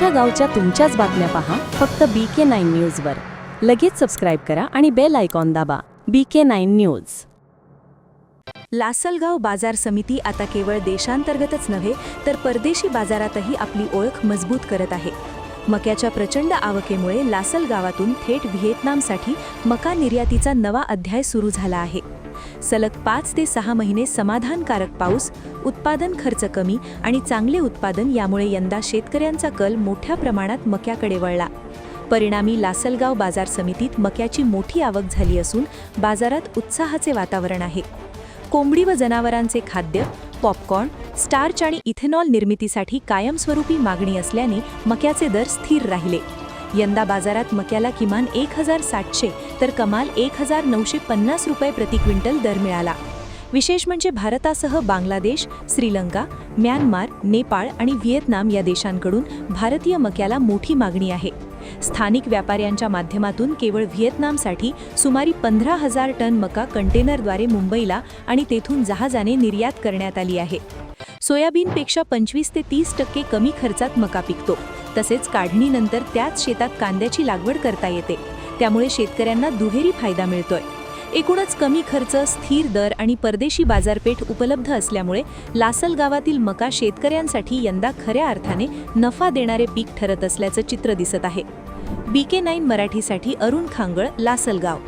तुमच्या गावच्या तुमच्याच बातम्या पहा फक्त बी के नाईन न्यूजवर लगेच सबस्क्राईब करा आणि बेल आयकॉन दाबा. B K nine news Lasalgaon बाजार समिती आता केवळ देशांतर्गतच नव्हे तर परदेशी बाजारातही आपली ओळख मजबूत करत आहे. मक्याच्या प्रचंड आवकेमुळे लासल गावातून थेट व्हिएतनामसाठी मका निर्यातीचा नवा अध्याय सुरू झाला आहे. सलग पाच ते सहा महिने समाधानकारक पाऊस उत्पादन खर्च कमी आणि चांगले उत्पादन यामुळे यंदा शेतकऱ्यांचा कल मोठ्या प्रमाणात मक्याकडे वळला. परिणामी लासलगाव बाजार समितीत मक्याची मोठी आवक झाली असून बाजारात उत्साहाचे वातावरण आहे. कोंबडी व जनावरांचे खाद्य पॉपकॉर्न स्टार्च आणि इथेनॉल निर्मितीसाठी कायमस्वरूपी मागणी असल्याने मक्याचे दर स्थिर राहिले. यंदा बाजारात मक्याला किमान एक हजार सातशे तर कमाल एक हजार नऊशे पन्नास रुपये प्रति क्विंटल दर मिळाला. विशेष म्हणजे भारतासह बांगलादेश श्रीलंका म्यानमार नेपाळ आणि व्हिएतनाम या देशांकडून भारतीय मक्याला मोठी मागणी आहे. स्थानिक व्यापाऱ्यांच्या माध्यमातून केवळ व्हिएतनामसाठी सुमारे पंधरा हजार टन मका कंटेनरद्वारे मुंबईला आणि तेथून जहाजाने निर्यात करण्यात आली आहे. सोयाबीनपेक्षा पंचवीस ते तीस टक्के कमी खर्चात मका पिकतो. तसेच काढणीनंतर त्याच शेतात कांद्याची लागवड करता येते. त्यामुळे शेतकऱ्यांना दुहेरी फायदा मिळतोय. एकूणच कमी खर्च स्थिर दर आणि परदेशी बाजारपेठ उपलब्ध असल्यामुळे लासल गावातील मका शेतकऱ्यांसाठी यंदा खऱ्या अर्थाने नफा देणारे पीक ठरत असल्याचं चित्र दिसत आहे. बी के नाईन मराठीसाठी अरुण खांगळ लासलगाव